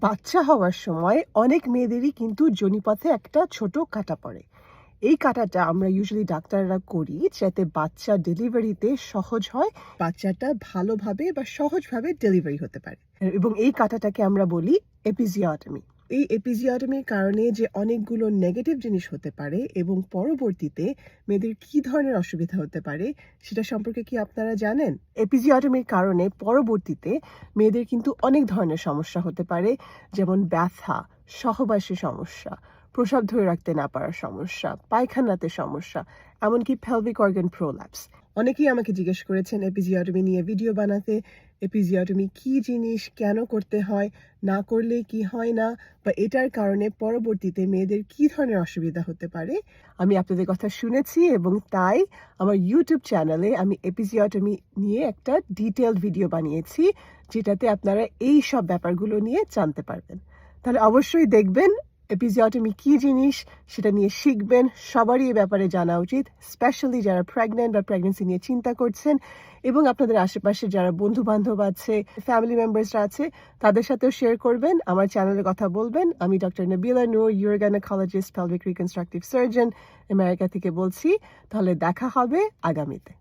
বাচ্চা হওয়ার সময় অনেক মেয়েদেরই কিন্তু জনিপথে একটা ছোট কাটা পড়ে। এই কাটাটা আমরা ইউজুয়ালি ডাক্তাররা করি যাতে বাচ্চা ডেলিভারিতে সহজ হয়, বাচ্চাটা ভালোভাবে বা সহজভাবে ডেলিভারি হতে পারে। এবং এই কাটাটাকে আমরা বলি এপিজিওটমি এই এপিজিওটমির কারণে যে অনেকগুলো নেগেটিভ জিনিস হতে পারে এবং পরবর্তীতে মেয়েদের কি ধরনের অসুবিধা হতে পারে, সেটা সম্পর্কে কি আপনারা জানেন? এপিজিওটমির কারণে পরবর্তীতে মেয়েদের কিন্তু অনেক ধরনের সমস্যা হতে পারে, যেমন ব্যথা, সহবাসী সমস্যা প্রসাব ধরে রাখতে না পারার সমস্যা, পায়খানাতে সমস্যা, এমনকি পেলভিক অর্গান প্রোল্যাপস অনেকেই আমাকে জিজ্ঞেস করেছেন এপিজিওটমি নিয়ে ভিডিও বানাতে এপিজিওটমি কি জিনিস, কেন করতে হয়, না করলে কি হয় না, বা এটার কারণে পরবর্তীতে মেয়েদের কি ধরনের অসুবিধা হতে পারে? আমি আপনাদের কথা শুনেছি এবং তাই আমার ইউটিউব চ্যানেলে আমি এপিজিওটমি নিয়ে একটা ডিটেলড ভিডিও বানিয়েছি, যেটাতে আপনারা এই সব ব্যাপারগুলো নিয়ে জানতে পারবেন। তাহলে অবশ্যই দেখবেন এপিজিওটমি কি জিনিস সেটা নিয়ে শিখবেন সবারই এ ব্যাপারে জানা উচিত স্পেশালি যারা প্রেগনেন্ট বা প্রেগনেন্সি নিয়ে চিন্তা করছেন এবং আপনাদের আশেপাশে যারা বন্ধু বান্ধব আছে ফ্যামিলি মেম্বার্সরা আছে, তাদের সাথেও শেয়ার করবেন, আমার চ্যানেলে কথা বলবেন। আমি doctor Nabila Noor urogynecologist pelvic reconstructive surgeon America থেকে বলছি, তাহলে দেখা হবে আগামীতে।